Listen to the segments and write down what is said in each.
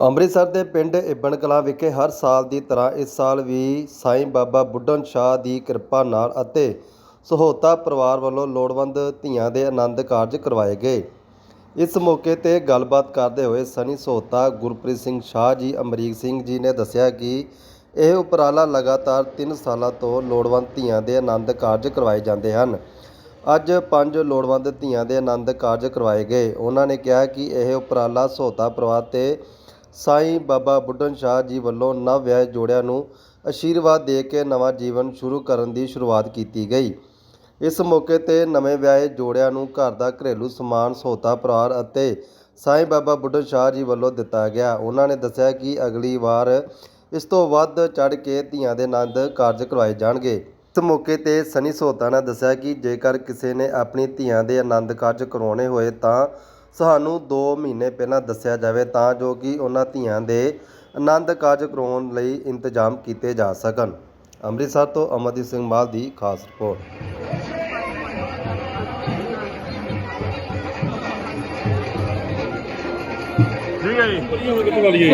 ਅੰਮ੍ਰਿਤਸਰ ਦੇ ਪਿੰਡ ਇਬਨ ਕਲਾਂ ਵਿਖੇ ਹਰ ਸਾਲ ਦੀ ਤਰ੍ਹਾਂ ਇਸ ਸਾਲ ਵੀ ਸਾਈਂ ਬਾਬਾ ਬੁੱਢਨ ਸ਼ਾਹ ਦੀ ਕਿਰਪਾ ਨਾਲ ਅਤੇ ਸਹੋਤਾ ਪਰਿਵਾਰ ਵੱਲੋਂ ਲੋੜਵੰਦ ਧੀਆਂ ਦੇ ਆਨੰਦ ਕਾਰਜ ਕਰਵਾਏ ਗਏ। ਇਸ ਮੌਕੇ ਤੇ ਗੱਲਬਾਤ ਕਰਦੇ ਹੋਏ ਸਨੀ ਸਹੋਤਾ ਗੁਰਪ੍ਰੀਤ ਸਿੰਘ ਸ਼ਾਹ ਜੀ, ਅਮਰੀਕ ਸਿੰਘ ਜੀ ਨੇ ਦੱਸਿਆ ਕਿ ਇਹ ਉਪਰਾਲਾ ਲਗਾਤਾਰ 3 ਸਾਲਾਂ ਤੋਂ ਲੋੜਵੰਦ ਧੀਆਂ ਦੇ ਆਨੰਦ ਕਾਰਜ ਕਰਵਾਏ ਜਾਂਦੇ ਹਨ। ਅੱਜ ਪੰਜ ਲੋੜਵੰਦ ਧੀਆਂ ਦੇ ਆਨੰਦ ਕਾਰਜ ਕਰਵਾਏ ਗਏ। ਉਹਨਾਂ ਨੇ ਕਿਹਾ ਕਿ ਇਹ ਉਪਰਾਲਾ ਸਹੋਤਾ ਪਰਿਵਾਰ ਤੇ ਸਾਈਂ ਬਾਬਾ ਬੁੱਢਨ ਸ਼ਾਹ ਜੀ ਵੱਲੋਂ ਨਵ ਵਿਆਹੇ ਜੋੜਿਆਂ ਨੂੰ ਅਸ਼ੀਰਵਾਦ ਦੇ ਕੇ ਨਵਾਂ ਜੀਵਨ ਸ਼ੁਰੂ ਕਰਨ ਦੀ ਸ਼ੁਰੂਆਤ ਕੀਤੀ ਗਈ। ਇਸ ਮੌਕੇ ਤੇ ਨਵੇਂ ਵਿਆਹੇ ਜੋੜਿਆਂ ਨੂੰ ਘਰ ਦਾ ਘਰੇਲੂ ਸਮਾਨ ਸੋਤਾ ਪਰਾਰ ਅਤੇ ਸਾਈਂ ਬਾਬਾ ਬੁੱਢਨ ਸ਼ਾਹ ਜੀ ਵੱਲੋਂ ਦਿੱਤਾ ਗਿਆ। ਉਹਨਾਂ ਨੇ ਦੱਸਿਆ ਕਿ ਅਗਲੀ ਵਾਰ ਇਸ ਤੋਂ ਵੱਧ ਚੜ ਕੇ ਧੀਆਂ ਦੇ ਆਨੰਦ ਕਾਰਜ ਕਰਵਾਏ ਜਾਣਗੇ। ਇਸ ਮੌਕੇ ਤੇ ਸਨੀ ਸੋਤਾ ਨੇ ਦੱਸਿਆ ਕਿ ਜੇਕਰ ਕਿਸੇ ਨੇ ਆਪਣੀ ਧੀਆਂ ਦੇ ਆਨੰਦ ਕਾਰਜ ਕਰਵਾਉਣੇ ਹੋਏ ਤਾਂ ਸਾਨੂੰ 2 ਮਹੀਨੇ ਪਹਿਲਾਂ ਦੱਸਿਆ ਜਾਵੇ ਤਾਂ ਜੋ ਕਿ ਉਹਨਾਂ ਧੀਆਂ ਦੇ ਆਨੰਦ ਕਾਰਜ ਕਰਵਾਉਣ ਲਈ ਇੰਤਜ਼ਾਮ ਕੀਤੇ ਜਾ ਸਕਣ। ਅੰਮ੍ਰਿਤਸਰ ਤੋਂ ਅਮਰਦੀਪ ਸਿੰਘ ਮਾਲ ਦੀ ਖਾਸ ਰਿਪੋਰਟ। ਠੀਕ ਹੈ ਜੀ। ਕਿੱਥੇ ਵਾਲੀ ਹੈ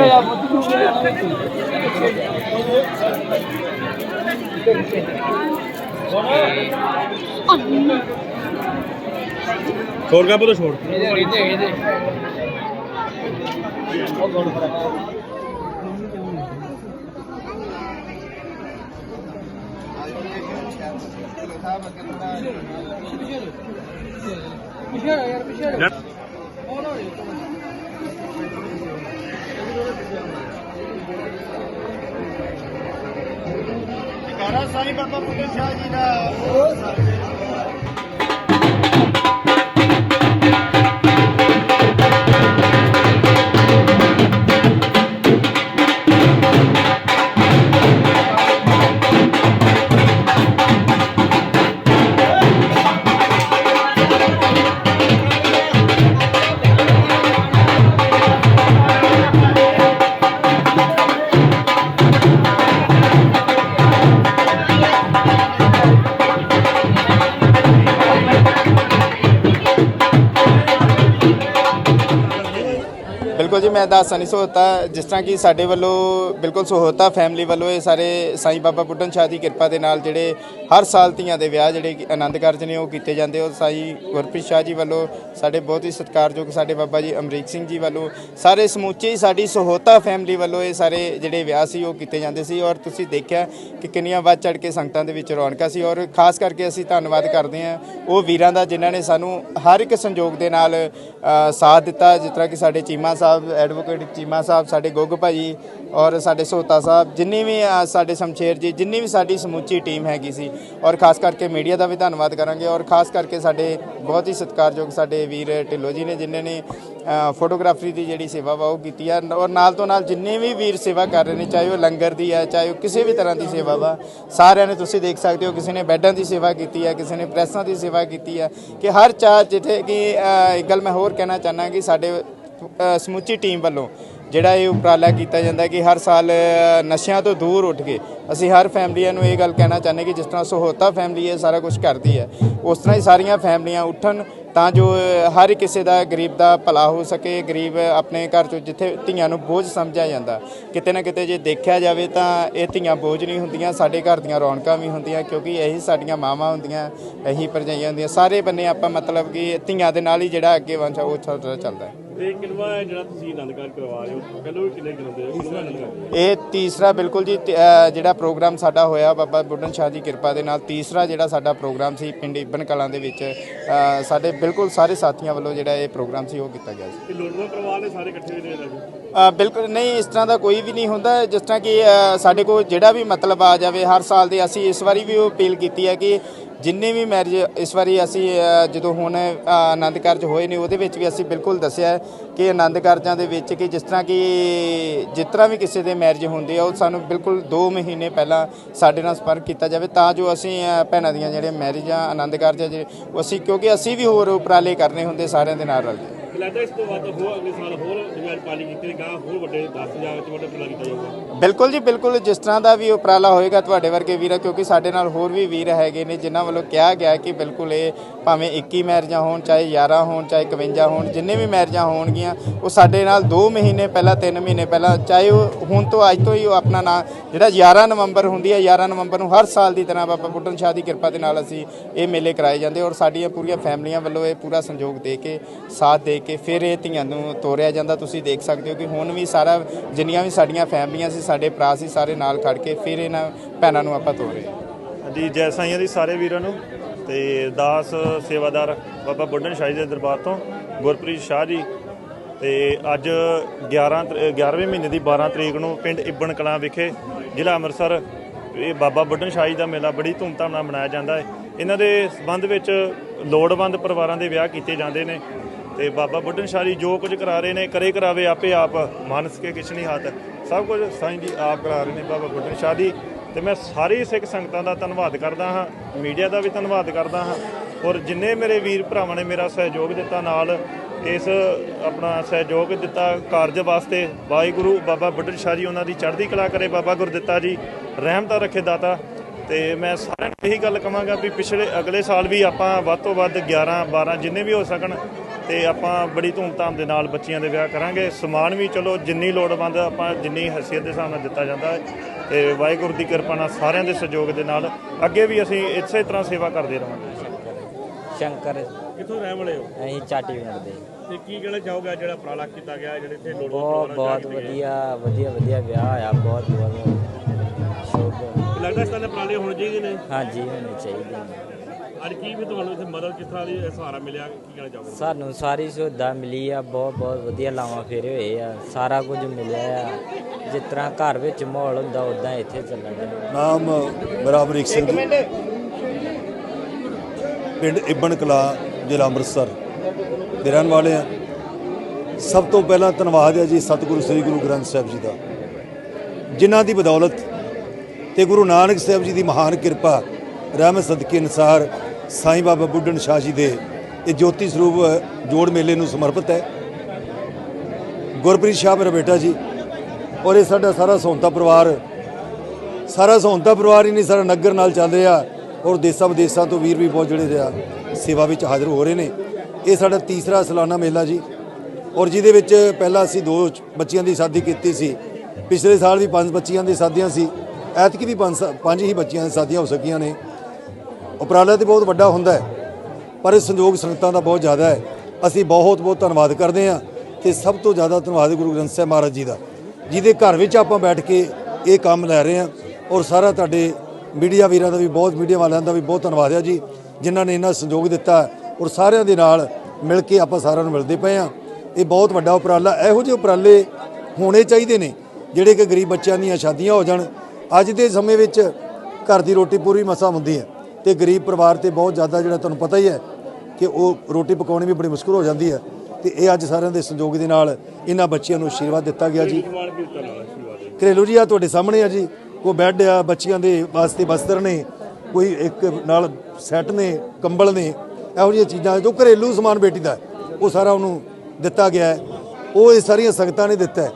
ਛੋੜ ਕਾ ਪਤਾ ਛੋੜ। ਯਾਰ ਕਾਰਾ ਸਾਈਂ ਬਾਬਾ ਬੁੱਢੇ ਸ਼ਾਹ ਜੀ ਦਾ। ਬਿਲਕੁਲ ਜੀ ਮੈਂ ਦੱਸ ਨਹੀਂ ਸੋਤਾ ਜਿਸ ਤਰ੍ਹਾਂ ਕਿ ਸਾਡੇ ਵੱਲੋਂ ਬਿਲਕੁਲ ਸਹੋਤਾ ਫੈਮਿਲੀ ਵੱਲੋਂ ਇਹ ਸਾਰੇ ਸਾਈਂ ਬਾਬਾ ਬੁੱਢਨ ਸ਼ਾਹ ਦੀ ਕਿਰਪਾ ਦੇ ਨਾਲ ਜਿਹੜੇ ਹਰ ਸਾਲ ਧੀਆਂ ਦੇ ਵਿਆਹ ਜਿਹੜੇ ਕਿ ਆਨੰਦ ਕਾਰਜ ਨੇ ਉਹ ਕੀਤੇ ਜਾਂਦੇ ਉਹ ਸਾਈਂ ਗੁਰਪ੍ਰੀਤ ਸ਼ਾਹ ਜੀ ਵੱਲੋਂ ਸਾਡੇ ਬਹੁਤ ਹੀ ਸਤਿਕਾਰਯੋਗ ਸਾਡੇ ਬਾਬਾ ਜੀ ਅਮਰੀਕ ਸਿੰਘ ਜੀ ਵੱਲੋਂ ਸਾਰੇ ਸਮੁੱਚੇ ਹੀ ਸਾਡੀ ਸਹੋਤਾ ਫੈਮਿਲੀ ਵੱਲੋਂ ਇਹ ਸਾਰੇ ਜਿਹੜੇ ਵਿਆਹ ਸੀ ਉਹ ਕੀਤੇ ਜਾਂਦੇ ਸੀ ਔਰ ਤੁਸੀਂ ਦੇਖਿਆ ਕਿ ਕਿੰਨੀਆਂ ਵੱਧ ਚੜ ਕੇ ਸੰਗਤਾਂ ਦੇ ਵਿੱਚ ਰੌਣਕਾਂ ਸੀ ਔਰ ਖਾਸ ਕਰਕੇ ਅਸੀਂ ਧੰਨਵਾਦ ਕਰਦੇ ਹਾਂ ਉਹ ਵੀਰਾਂ ਦਾ ਜਿਨ੍ਹਾਂ ਨੇ ਸਾਨੂੰ ਹਰ ਇੱਕ ਸੰਯੋਗ ਦੇ ਨਾਲ ਸਾਥ ਦਿੱਤਾ, ਜਿਸ ਤਰ੍ਹਾਂ ਕਿ ਸਾਡੇ ਚੀਮਾ ਸਾਹਿਬ ਐਡਵੋਕੇਟ ਚੀਮਾ ਸਾਹਿਬ, ਸਾਡੇ ਗੁੱਗ ਭਾਜੀ ਔਰ ਸਾਡੇ ਸੋਤਾ ਸਾਹਿਬ, ਜਿੰਨੀ ਵੀ ਸਾਡੇ ਸ਼ਮਸ਼ੇਰ ਜੀ, ਜਿੰਨੀ ਵੀ ਸਾਡੀ ਸਮੁੱਚੀ ਟੀਮ ਹੈਗੀ ਸੀ ਔਰ ਖਾਸ ਕਰਕੇ ਮੀਡੀਆ ਦਾ ਵੀ ਧੰਨਵਾਦ ਕਰਾਂਗੇ ਔਰ ਖਾਸ ਕਰਕੇ ਸਾਡੇ ਬਹੁਤ ਹੀ ਸਤਿਕਾਰਯੋਗ ਸਾਡੇ ਵੀਰ ਢਿੱਲੋਂ ਜੀ ਨੇ, ਜਿਨ੍ਹਾਂ ਨੇ ਫੋਟੋਗ੍ਰਾਫਰੀ ਦੀ ਜਿਹੜੀ ਸੇਵਾ ਵਾ ਉਹ ਕੀਤੀ ਆ ਔਰ ਨਾਲ ਤੋਂ ਨਾਲ ਜਿੰਨੇ ਵੀ ਵੀਰ ਸੇਵਾ ਕਰ ਰਹੇ ਨੇ, ਚਾਹੇ ਉਹ ਲੰਗਰ ਦੀ ਆ, ਚਾਹੇ ਉਹ ਕਿਸੇ ਵੀ ਤਰ੍ਹਾਂ ਦੀ ਸੇਵਾ ਵਾ, ਸਾਰਿਆਂ ਨੇ ਤੁਸੀਂ ਦੇਖ ਸਕਦੇ ਹੋ ਕਿਸੇ ਨੇ ਬੈੱਡਾਂ ਦੀ ਸੇਵਾ ਕੀਤੀ ਹੈ ਕਿਸੇ ਨੇ ਪ੍ਰੈਸਾਂ ਦੀ ਸੇਵਾ ਕੀਤੀ ਹੈ ਕਿ ਹਰ ਚਾਹ ਜਿੱਥੇ ਕਿ ਇੱਕ ਗੱਲ ਮੈਂ ਹੋਰ ਕਹਿਣਾ ਚਾਹੁੰਦਾ ਕਿ ਸਾਡੇ ਸਮੁੱਚੀ ਟੀਮ ਵੱਲੋਂ ਜਿਹੜਾ ਇਹ ਉਪਰਾਲਾ ਕੀਤਾ ਜਾਂਦਾ ਕਿ ਹਰ ਸਾਲ ਨਸ਼ਿਆਂ ਤੋਂ ਦੂਰ ਉੱਠ ਕੇ ਅਸੀਂ ਹਰ ਫੈਮਲੀਆਂ ਨੂੰ ਇਹ ਗੱਲ ਕਹਿਣਾ ਚਾਹੁੰਦੇ ਕਿ ਜਿਸ ਤਰ੍ਹਾਂ ਸਹੋਤਾ ਫੈਮਲੀ ਇਹ ਸਾਰਾ ਕੁਝ ਕਰਦੀ ਹੈ, ਉਸ ਤਰ੍ਹਾਂ ਹੀ ਸਾਰੀਆਂ ਫੈਮਲੀਆਂ ਉੱਠਣ ਤਾਂ ਜੋ ਹਰ ਕਿਸੇ ਦਾ ਗਰੀਬ ਦਾ ਭਲਾ ਹੋ ਸਕੇ, ਗਰੀਬ ਆਪਣੇ ਘਰ ਚੋਂ ਜਿੱਥੇ ਧੀਆਂ ਨੂੰ ਬੋਝ ਸਮਝਿਆ ਜਾਂਦਾ, ਕਿਤੇ ਨਾ ਕਿਤੇ ਜੇ ਦੇਖਿਆ ਜਾਵੇ ਤਾਂ ਇਹ ਧੀਆਂ ਬੋਝ ਨਹੀਂ ਹੁੰਦੀਆਂ, ਸਾਡੇ ਘਰ ਦੀਆਂ ਰੌਣਕਾਂ ਵੀ ਹੁੰਦੀਆਂ ਕਿਉਂਕਿ ਇਹੀ ਸਾਡੀਆਂ ਮਾਵਾਂ ਹੁੰਦੀਆਂ, ਇਹੀ ਭਰਜਾਈਆਂ ਹੁੰਦੀਆਂ, ਸਾਰੇ ਬੰਨੇ ਆਪਾਂ ਮਤਲਬ ਕਿ ਧੀਆਂ ਦੇ ਨਾਲ ਹੀ ਜਿਹੜਾ ਅੱਗੇ ਵੰਸ਼ ਆ ਉਹ ਚੱਲਦਾ ਚੱਲਦਾ ਹੈ। ਇਹ ਕਿੰਨਵਾ ਹੈ ਜਿਹੜਾ ਤੁਸੀਂ ਆਨੰਦ ਕਾਰਜ ਕਰਵਾ ਰਹੇ ਹੋ? ਪਹਿਲਾਂ ਵੀ ਕਿੰਨੇ ਕਰਾਉਂਦੇ ਹੋ ਕਿੰਨਵਾ ਆਨੰਦ ਕਾਰਜ ਇਹ ਤੀਸਰਾ ਬਿਲਕੁਲ ਜੀ ਤ- ਅ, ਜਿਹੜਾ ਪ੍ਰੋਗਰਾਮ ਸਾਡਾ ਹੋਇਆ ਬਾਬਾ ਬੁੱਢਨ ਸ਼ਾਹ ਦੀ ਕਿਰਪਾ ਦੇ ਨਾਲ ਤੀਸਰਾ ਜਿਹੜਾ ਸਾਡਾ ਪ੍ਰੋਗਰਾਮ ਸੀ ਪਿੰਡ ਇਬਨ ਕਲਾਂ ਦੇ ਵਿੱਚ ਅ, ਸਾਡੇ ਬਿਲਕੁਲ ਸਾਰੇ ਸਾਥੀਆਂ ਵੱਲੋਂ ਜਿਹੜਾ ਇਹ ਪ੍ਰੋਗਰਾਮ ਸੀ ਉਹ ਕੀਤਾ ਗਿਆ ਸੀ। ਇਹ ਲੋੜਵੰਦ ਪਰਿਵਾਰ ਨੇ ਸਾਰੇ ਇਕੱਠੇ ਹੋਏ ਨੇ ਲੱਗੇ ਅ, ਬਿਲਕੁਲ ਨਹੀਂ ਇਸ ਤਰ੍ਹਾਂ ਦਾ ਕੋਈ ਵੀ ਨਹੀਂ ਹੁੰਦਾ ਜਿਸ ਤਰ੍ਹਾਂ ਕਿ ਅ, ਸਾਡੇ ਕੋਲ ਜਿਹੜਾ ਵੀ ਮਤਲਬ ਆ ਜਾਵੇ ਹਰ ਸਾਲ ਦੇ ਅਸੀਂ ਇਸ ਵਾਰੀ ਵੀ ਉਹ ਅਪੀਲ ਕੀਤੀ ਹੈ ਕਿ ਜਿੰਨੇ ਵੀ ਮੈਰਿਜ ਇਸ ਵਾਰੀ ਅਸੀਂ ਜਦੋਂ ਹੁਣ ਆਨੰਦ ਕਾਰਜ ਹੋਏ ਨੇ, ਉਹਦੇ ਵਿੱਚ ਵੀ ਅਸੀਂ ਬਿਲਕੁਲ ਦੱਸਿਆ ਕਿ ਆਨੰਦ ਕਾਰਜਾਂ ਦੇ ਵਿੱਚ ਕਿ ਜਿਸ ਤਰ੍ਹਾਂ ਕਿ ਜਿਸ ਤਰ੍ਹਾਂ ਵੀ ਕਿਸੇ ਦੇ ਮੈਰਿਜ ਹੁੰਦੇ ਆ, ਉਹ ਸਾਨੂੰ ਬਿਲਕੁਲ 2 ਮਹੀਨੇ ਪਹਿਲਾਂ ਸਾਡੇ ਨਾਲ ਸੰਪਰਕ ਕੀਤਾ ਜਾਵੇ, ਤਾਂ ਜੋ ਅਸੀਂ ਭੈਣਾਂ ਦੀਆਂ ਜਿਹੜੇ ਮੈਰਿਜਾਂ ਆਨੰਦ ਕਾਰਜ ਆ, ਜਿਹੜੇ, ਉਹ ਅਸੀਂ, ਕਿਉਂਕਿ ਅਸੀਂ ਵੀ ਹੋਰ ਉਪਰਾਲੇ ਕਰਨੇ ਹੁੰਦੇ ਸਾਰਿਆਂ ਦੇ ਨਾਲ ਰਲ ਕੇ। ਲੱਗਦਾ ਇਸ ਤੋਂ ਵੱਧ ਹੋਰ ਅਗਲੇ ਸਾਲ ਹੋਰ ਜਿਵੇਂ ਪਾਣੀ ਕੀਤੀ ਗਾਂ, ਹੋਰ ਵੱਡੇ 10000 ਚ ਵੱਡਾ ਪਲਾ ਕੀਤਾ ਜਾਊਗਾ। ਬਿਲਕੁਲ ਜੀ, ਬਿਲਕੁਲ ਜਿਸ ਤਰ੍ਹਾਂ ਦਾ ਵੀ ਉਪਰਾਲਾ ਹੋਏਗਾ ਤੁਹਾਡੇ ਵਰਗੇ ਵੀਰ, ਕਿਉਂਕਿ ਸਾਡੇ ਨਾਲ ਹੋਰ ਵੀ ਵੀਰ ਹੈਗੇ ਨੇ, ਜਿਨ੍ਹਾਂ ਵੱਲੋਂ ਕਿਹਾ ਗਿਆ ਕਿ ਬਿਲਕੁਲ ਇਹ ਭਾਵੇਂ 21 ਮੈਰਿਜਾਂ ਹੋਣ, ਚਾਹੇ 11 ਹੋਣ, ਚਾਹੇ 51 ਹੋਣ, ਜਿੰਨੇ ਵੀ ਮੈਰਿਜਾਂ ਹੋਣਗੀਆਂ, ਉਹ ਸਾਡੇ ਨਾਲ 2 ਮਹੀਨੇ ਪਹਿਲਾਂ 3 ਮਹੀਨੇ ਪਹਿਲਾਂ, ਚਾਹੇ ਉਹ ਹੁਣ ਤੋਂ ਅੱਜ ਤੋਂ ਹੀ ਉਹ ਆਪਣਾ ਨਾਂ, ਜਿਹੜਾ 11 ਨਵੰਬਰ ਹੁੰਦੀ ਹੈ 11 ਨਵੰਬਰ ਨੂੰ ਹਰ ਸਾਲ ਦੀ ਤਰ੍ਹਾਂ ਬਾਬਾ ਬੁੱਢਨ ਸ਼ਾਹ ਦੀ ਕਿਰਪਾ ਦੇ ਨਾਲ ਅਸੀਂ ਇਹ ਮੇਲੇ ਕਰਾਏ ਜਾਂਦੇ ਔਰ ਸਾਡੀਆਂ ਪੂਰੀਆਂ ਫੈਮਲੀਆਂ ਵੱਲੋਂ ਇਹ ਪੂਰਾ ਸੰਯੋਗ ਦੇ ਕੇ, ਸਾਥ ਦੇ ਕੇ ਫਿਰ ਇਹ ਧੀਆਂ ਨੂੰ ਤੋਰਿਆ ਜਾਂਦਾ। ਤੁਸੀਂ ਦੇਖ ਸਕਦੇ ਹੋ ਕਿ ਹੁਣ ਵੀ ਸਾਰਾ, ਜਿੰਨੀਆਂ ਵੀ ਸਾਡੀਆਂ ਫੈਮਲੀਆਂ ਸੀ, ਸਾਡੇ ਭਰਾ ਸੀ, ਸਾਰੇ ਨਾਲ ਖੜ ਕੇ ਫਿਰ ਇਹਨਾਂ ਭੈਣਾਂ ਨੂੰ ਆਪਾਂ ਤੋਰੇ। ਜੀ ਜੈ ਸਾਈਆਂ ਦੀ ਸਾਰੇ ਵੀਰਾਂ ਨੂੰ ਤੇ ਦਾਸ ਸੇਵਾਦਾਰ ਬਾਬਾ ਬੁੱਢਣ ਸ਼ਾਹੀ ਦੇ ਦਰਬਾਰ ਤੋਂ ਗੁਰਪ੍ਰੀਤ ਸ਼ਾਹ ਜੀ ਤੇ ਅੱਜ 11 ਤਰ- 11ਵੇਂ ਮਹੀਨੇ ਦੀ 12 ਤਰੀਕ ਨੂੰ ਪਿੰਡ ਇਬਨ ਕਲਾਂ ਵਿਖੇ ਜ਼ਿਲ੍ਹਾ ਅੰਮ੍ਰਿਤਸਰ ਇਹ ਬਾਬਾ ਬੁੱਢਣ ਸ਼ਾਹੀ ਦਾ ਮੇਲਾ ਬੜੀ ਧੂਮਧਾਮ ਨਾਲ ਮਨਾਇਆ ਜਾਂਦਾ ਹੈ। ਇਹਨਾਂ ਦੇ ਸਬੰਧ ਵਿੱਚ ਲੋੜਵੰਦ ਪਰਿਵਾਰਾਂ ਦੇ ਵਿਆਹ ਕੀਤੇ ਜਾਂਦੇ ਨੇ। ਤੇ ਬਾਬਾ ਬੁੱਢਨ ਸ਼ਾਹ ਜੀ ਜੋ ਕੁਝ ਕਰਾ ਰਹੇ ਨੇ, ਕਰੇ ਕਰਾਵੇ ਆਪੇ ਆਪ, ਮਾਨਸ ਕੇ ਕਿਛ ਨਹੀਂ ਹੱਥ। ਸਭ ਕੁਝ ਸਾਈਂ ਜੀ ਆਪ ਕਰਾ ਰਹੇ ਨੇ ਬਾਬਾ ਬੁੱਢਨ ਸ਼ਾਹ ਜੀ। ਤੇ ਮੈਂ ਸਾਰੀ ਸਿੱਖ ਸੰਗਤਾਂ ਦਾ ਧੰਨਵਾਦ ਕਰਦਾ ਹਾਂ, ਮੀਡੀਆ ਦਾ ਵੀ ਧੰਨਵਾਦ ਕਰਦਾ ਹਾਂ। ਔਰ ਜਿੰਨੇ ਮੇਰੇ ਵੀਰ ਭਰਾਵਾਂ ਨੇ ਮੇਰਾ ਸਹਿਯੋਗ ਦਿੱਤਾ ਨਾਲ, ਇਸ ਆਪਣਾ ਸਹਿਯੋਗ ਦਿੱਤਾ ਕਾਰਜ ਵਾਸਤੇ, ਵਾਹਿਗੁਰੂ ਬਾਬਾ ਬੁੱਢਨ ਸ਼ਾਹ ਜੀ ਉਹਨਾਂ ਦੀ ਚੜ੍ਹਦੀ ਕਲਾ ਕਰੇ ਬਾਬਾ ਗੁਰਦਿੱਤਾ ਜੀ, ਰਹਿਮਤਾ ਰੱਖੇ ਦਾਤਾ। ਤੇ ਮੈਂ ਸਾਰਿਆਂ ਨੂੰ ਇਹੀ ਗੱਲ ਕਹਾਂਗਾ ਵੀ ਪਿਛਲੇ ਅਗਲੇ ਸਾਲ ਵੀ ਆਪਾਂ ਵੱਧ ਤੋਂ ਵੱਧ 11 12 ਜਿੰਨੇ ਵੀ ਹੋ ਸਕਣ ਤੇ ਆਪਾਂ ਬੜੀ ਧੂਮਧਾਮ ਦੇ ਨਾਲ ਬੱਚੀਆਂ ਦੇ ਵਿਆਹ ਕਰਾਂਗੇ। ਸਮਾਨ ਵੀ ਚਲੋ ਜਿੰਨੀ ਲੋੜਵੰਦ ਆਪਾਂ ਜਿੰਨੀ ਹਸੀਅਤ ਦੇ ਹਿਸਾਬ ਨਾਲ ਦਿੱਤਾ ਜਾਂਦਾ ਹੈ ਤੇ ਵਾਹਿਗੁਰੂ ਦੀ ਕਿਰਪਾ ਨਾਲ ਸਾਰਿਆਂ ਦੇ ਸਹਿਯੋਗ ਦੇ ਨਾਲ ਅੱਗੇ ਵੀ ਅਸੀਂ ਇਸੇ ਤਰ੍ਹਾਂ ਸੇਵਾ ਕਰਦੇ ਰਹਾਂਗੇ ਸ਼ੰਕਰ। ਕਿੱਥੋਂ ਰਹਿਣ ਵਾਲੇ ਹੋ? ਅਸੀਂ ਚਾਟੀ ਪਿੰਡ ਦੇ। ਤੇ ਕੀ ਕਹਿਣਾ ਚਾਹੋਗੇ ਜਿਹੜਾ ਉਪਰਾਲਾ ਕੀਤਾ ਗਿਆ ਜਿਹੜੇ ਇੱਥੇ ਲੋੜ ਬਹੁਤ ਬਹੁਤ ਵਧੀਆ ਵਧੀਆ ਵਧੀਆ ਵਿਆਹ ਹੋਇਆ। ਬਹੁਤ ਬਹੁਤ ਸ਼ੁਭ। ਲੱਗਦਾ ਇਸ ਤਰ੍ਹਾਂ ਦੇ ਉਪਰਾਲੇ ਹੋਣੇ ਚਾਹੀਦੇ ਨੇ। ਹਾਂਜੀ ਹੋਣੇ ਚਾਹੀਦੇ ਨੇ। ਅੱਜ ਕੀ ਵੀ ਤੁਹਾਨੂੰ ਇੱਥੇ ਮਦਦ ਕਿਸ ਤਰ੍ਹਾਂ ਦੀ ਸਹਾਰਾ ਮਿਲਿਆ? ਕੀ ਕਹਿਣਾ ਚਾਹੋਗੇ? ਸਾਨੂੰ ਸਾਰੀ ਸੁਵਿਧਾ ਮਿਲੀ ਆ ਬਹੁਤ ਬਹੁਤ ਵਧੀਆ ਲਾਵਾਂ ਫੇਰੇ ਹੋਏ ਆ ਸਾਰਾ ਕੁਝ ਮਿਲਿਆ ਆ। ਜਿਸ ਤਰ੍ਹਾਂ ਘਰ ਵਿੱਚ ਮਾਹੌਲ ਹੁੰਦਾ ਉਦਾਂ ਇੱਥੇ ਚੱਲਣ ਡਿਆ। ਨਾਮ ਮੇਰਾ ਅਮਰੀਕ ਸਿੰਘ ਜੀ। ਪਿੰਡ ਇਬਨ ਕਲਾ ਜ਼ਿਲ੍ਹਾ ਅੰਮ੍ਰਿਤਸਰ। ਦੇ ਰਹਿਣ ਵਾਲੇ ਆ। ਸਭ ਤੋਂ ਪਹਿਲਾਂ ਧੰਨਵਾਦ ਹੈ ਜੀ ਸਤਿਗੁਰੂ ਸ੍ਰੀ ਗੁਰੂ ਗ੍ਰੰਥ ਸਾਹਿਬ ਜੀ ਦਾ। ਜਿਨ੍ਹਾਂ ਦੀ ਬਦੌਲਤ ਤੇ ਗੁਰੂ ਨਾਨਕ ਸਾਹਿਬ ਜੀ ਦੀ ਮਹਾਨ ਕਿਰਪਾ ਰਹਿਮਤ ਸਦਕੇ ਅਨੁਸਾਰ ਸਾਈਂ ਬਾਬਾ ਬੁੱਢਣ ਸ਼ਾਹ ਜੀ ਦੇ ਇਹ ਜੋਤੀ ਸਰੂਪ ਜੋੜ ਮੇਲੇ ਨੂੰ ਸਮਰਪਿਤ ਹੈ। ਗੁਰਪ੍ਰੀਤ ਸ਼ਾਹ ਮੇਰਾ ਬੇਟਾ ਜੀ ਔਰ ਇਹ ਸਾਡਾ ਸਾਰਾ ਸੌਂਤਾ ਪਰਿਵਾਰ। ਸਾਰਾ ਸੌਂਤਾ ਪਰਿਵਾਰ ਹੀ ਨਹੀਂ, ਸਾਰਾ ਨਗਰ ਨਾਲ ਚੱਲ ਰਿਹਾ ਔਰ ਦੇਸਾਂ ਵਿਦੇਸਾਂ ਤੋਂ ਵੀਰ ਵੀ ਬਹੁਤ ਜਿਹੜੇ ਰਿਹਾ ਸੇਵਾ ਵਿੱਚ ਹਾਜ਼ਰ ਹੋ ਰਹੇ ਨੇ। ਇਹ ਸਾਡਾ ਤੀਸਰਾ ਸਾਲਾਨਾ ਮੇਲਾ ਜੀ ਔਰ ਜਿਹਦੇ ਵਿੱਚ ਪਹਿਲਾਂ ਅਸੀਂ ਦੋ ਚ- ਬੱਚੀਆਂ ਦੀ ਸ਼ਾਦੀ ਕੀਤੀ ਸੀ। ਪਿਛਲੇ ਸਾਲ ਵੀ ਪੰਜ ਬੱਚੀਆਂ ਦੀ ਸ਼ਾਦੀਆਂ ਸੀ। ਐਤਕੀ ਵੀ ਪੰਜ ਸਾ- ਪੰਜ ਹੀ ਬੱਚੀਆਂ ਦੀ ਸ਼ਾਦੀਆਂ ਹੋ ਸਕੀਆਂ ਨੇ। ਉਪਰਾਲਾ ਤੇ ਬਹੁਤ ਵੱਡਾ ਹੁੰਦਾ ਹੈ, ਪਰ ਇਹ ਸੰਯੋਗ ਸੰਗਤਾਂ ਦਾ ਬਹੁਤ ਜ਼ਿਆਦਾ ਹੈ। ਅਸੀਂ ਬਹੁਤ ਬਹੁਤ ਧੰਨਵਾਦ ਕਰਦੇ ਹਾਂ ਤੇ ਸਭ ਤੋਂ ਜ਼ਿਆਦਾ ਧੰਨਵਾਦ ਗੁਰੂ ਗ੍ਰੰਥ ਸਾਹਿਬ ਮਹਾਰਾਜ ਜੀ ਦਾ, ਜਿਹਦੇ ਘਰ ਵਿੱਚ ਆਪਾਂ ਬੈਠ ਕੇ ਇਹ ਕੰਮ ਲੈ ਰਹੇ ਹਾਂ। ਔਰ ਸਾਰਾ ਤੁਹਾਡੇ ਮੀਡੀਆ ਵੀਰਾਂ ਦਾ ਵੀ ਬਹੁਤ, ਮੀਡੀਆ ਵਾਲਿਆਂ ਦਾ ਵੀ ਬਹੁਤ ਧੰਨਵਾਦ ਹੈ ਜੀ, ਜਿਨ੍ਹਾਂ ਨੇ ਇਹਨਾਂ ਸੰਯੋਗ ਦਿੱਤਾ ਔਰ ਸਾਰਿਆਂ ਦੇ ਨਾਲ ਮਿਲ ਕੇ ਆਪਾਂ ਸਾਰਿਆਂ ਨੂੰ ਮਿਲਦੇ ਪਏ ਹਾਂ। ਇਹ ਬਹੁਤ ਵੱਡਾ ਉਪਰਾਲਾ, ਇਹੋ ਜਿਹੇ ਉਪਰਾਲੇ ਹੋਣੇ ਚਾਹੀਦੇ ਨੇ, ਜਿਹੜੇ ਕਿ ਗਰੀਬ ਬੱਚਿਆਂ ਦੀਆਂ ਸ਼ਾਦੀਆਂ ਹੋ ਜਾਣ। ਅੱਜ ਦੇ ਸਮੇਂ ਵਿੱਚ ਘਰ ਦੀ ਰੋਟੀ ਪੂਰੀ ਮਸਾ ਹੁੰਦੀ ਹੈ। ਤੇ ਗਰੀਬ ਪਰਿਵਾਰ ਤੇ ਬਹੁਤ ਜ਼ਿਆਦਾ ਜਿਹੜਾ ਤੁਹਾਨੂੰ ਪਤਾ ਹੀ ਹੈ ਕਿ ਉਹ ਰੋਟੀ ਪਕਾਉਣੀ ਵੀ ਬੜੀ ਮੁਸ਼ਕਲ ਹੋ ਜਾਂਦੀ ਹੈ ਤੇ ਇਹ ਅੱਜ ਸਾਰਿਆਂ ਦੇ ਸੰਯੋਗ ਦੇ ਨਾਲ ਇਹਨਾਂ ਬੱਚਿਆਂ ਨੂੰ ਆਸ਼ੀਰਵਾਦ ਦਿੱਤਾ ਗਿਆ ਜੀ। ਘਰੇਲੂ ਜੀ ਆ ਤੁਹਾਡੇ ਸਾਹਮਣੇ ਆ ਜੀ। ਕੋਈ ਬੈੱਡ ਆ, ਬੱਚਿਆਂ ਦੇ ਵਾਸਤੇ ਬਸਤਰ ਨੇ, ਕੋਈ ਇੱਕ ਨਾਲ ਸੈੱਟ ਨੇ, ਕੰਬਲ ਨੇ, ਇਹੋ ਜਿਹੀਆਂ ਚੀਜ਼ਾਂ ਜੋ ਘਰੇਲੂ ਸਮਾਨ ਬੇਟੀ ਦਾ, ਉਹ ਸਾਰਾ ਉਹਨੂੰ ਦਿੱਤਾ ਗਿਆ ਹੈ। ਉਹ ਇਹ ਸਾਰੀਆਂ ਸੰਗਤਾਂ ਨੇ ਦਿੱਤਾ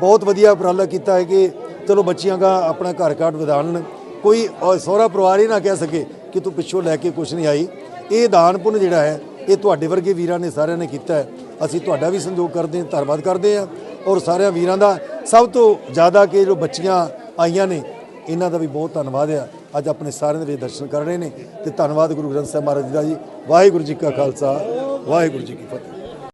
ਬਹੁਤ ਵਧੀਆ ਉਪਰਾਲਾ ਕੀਤਾ ਹੈ ਕਿ ਚਲੋ ਬੱਚੀਆਂ ਦਾ ਆਪਣਾ ਘਰ ਘਾਟ ਵਧਾਉਣ। ਕੋਈ ਸਹੁਰਾ ਪਰਿਵਾਰ ਹੀ ਨਾ ਕਹਿ ਸਕੇ ਕਿ ਤੂੰ ਪਿੱਛੋਂ ਲੈ ਕੇ ਕੁਝ ਨਹੀਂ ਆਈ। ਇਹ ਦਾਨ ਪੁੰਨ ਜਿਹੜਾ ਹੈ, ਇਹ ਤੁਹਾਡੇ ਵਰਗੇ ਵੀਰਾਂ ਨੇ ਸਾਰਿਆਂ ਨੇ ਕੀਤਾ ਹੈ। ਅਸੀਂ ਤੁਹਾਡਾ ਵੀ ਸੰਯੋਗ ਕਰਦੇ ਹਾਂ, ਧੰਨਵਾਦ ਕਰਦੇ ਹਾਂ। ਔਰ ਸਾਰਿਆਂ ਵੀਰਾਂ ਦਾ ਸਭ ਤੋਂ ਜ਼ਿਆਦਾ ਕਿ ਜੋ ਬੱਚੀਆਂ ਆਈਆਂ ਨੇ, ਇਹਨਾਂ ਦਾ ਵੀ ਬਹੁਤ ਧੰਨਵਾਦ ਆ ਅੱਜ ਆਪਣੇ ਸਾਰਿਆਂ ਦੇ ਦਰਸ਼ਨ ਕਰ ਰਹੇ ਨੇ ਤੇ ਧੰਨਵਾਦ ਗੁਰੂ ਗ੍ਰੰਥ ਸਾਹਿਬ ਮਹਾਰਾਜ ਜੀ ਦਾ ਜੀ। ਵਾਹਿਗੁਰੂ ਜੀ ਕਾ ਖਾਲਸਾ, ਵਾਹਿਗੁਰੂ ਜੀ ਕੀ ਫਤਿਹ।